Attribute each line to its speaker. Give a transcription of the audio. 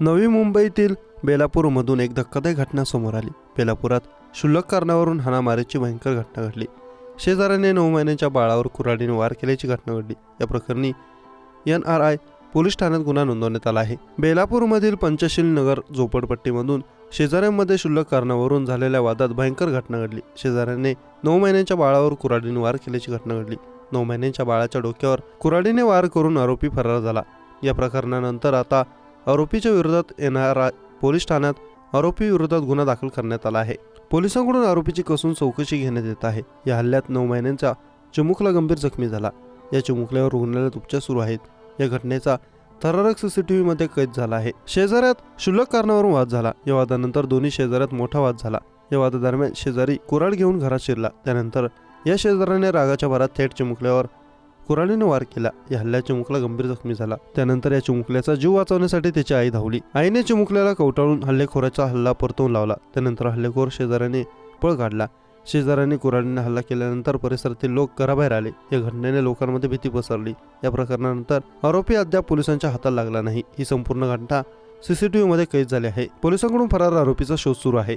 Speaker 1: नवी मुंबईतील बेलापूरमधून एक धक्कादायक घटना समोर आली. बेलापुरात क्षुल्लक कारणावरून हाणामारीची भयंकर घटना घडली. शेजाऱ्याने नऊ महिन्यांच्या बाळावर कुऱ्हाडीने वार केल्याची घटना घडली. या प्रकरणी एन आर आय पोलीस ठाण्यात गुन्हा नोंदवण्यात आला आहे. बेलापूरमधील पंचशील नगर झोपडपट्टीमधून शेजाऱ्यांमध्ये क्षुल्लक कारणावरून झालेल्या वादात भयंकर घटना घडली. शेजाऱ्याने नऊ महिन्यांच्या बाळावर कुऱ्हाडीने वार केल्याची घटना घडली. नऊ महिन्यांच्या बाळाच्या डोक्यावर कुऱ्हाडीने वार करून आरोपी फरार झाला. या प्रकरणानंतर आता आरोपीच्या विरोधात येणारा पोलीस ठाण्यात आरोपी विरोधात गुन्हा दाखल करण्यात आला आहे. पोलिसांकडून आरोपीची कसून चौकशी घेण्यात येत आहे. या हल्ल्यात नऊ महिन्यांचा चिमुकला गंभीर जखमी झाला. या चिमुकल्यावर रुग्णालयात उपचार सुरू आहेत. या घटनेचा थरारक सीसीटीव्ही मध्ये कैद झाला आहे. शेजाऱ्यात क्षुल्लक कारणावरून वाद झाला. या वादानंतर दोन्ही शेजाऱ्यात मोठा वाद झाला. या वादादरम्यान शेजारी कुऱ्हाड घेऊन घरात शिरला. त्यानंतर या शेजाऱ्याने रागाच्या भरात थेट चिमुकल्यावर कुराणीने वार केला. या हल्ल्यात चिमुकला गंभीर जखमी झाला. त्यानंतर या चिमुकल्याचा जीव वाचवण्यासाठी त्याची आई धावली. आईने चिमुकल्याला कवटाळून हल्लेखोराचा हल्ला परतवून लावला. त्यानंतर हल्लेखोर शेजाऱ्याने पळ काढला. शेजाऱ्यांनी कुराणीने हल्ला केल्यानंतर परिसरातील लोक घराबाहेर आले. या घटनेने लोकांमध्ये भीती पसरली. या प्रकरणानंतर आरोपी अद्याप पोलिसांच्या हातात लागला नाही. ही संपूर्ण घटना सीसीटीव्ही मध्ये कैद झाली आहे. पोलिसांकडून फरार आरोपीचा शोध सुरू आहे.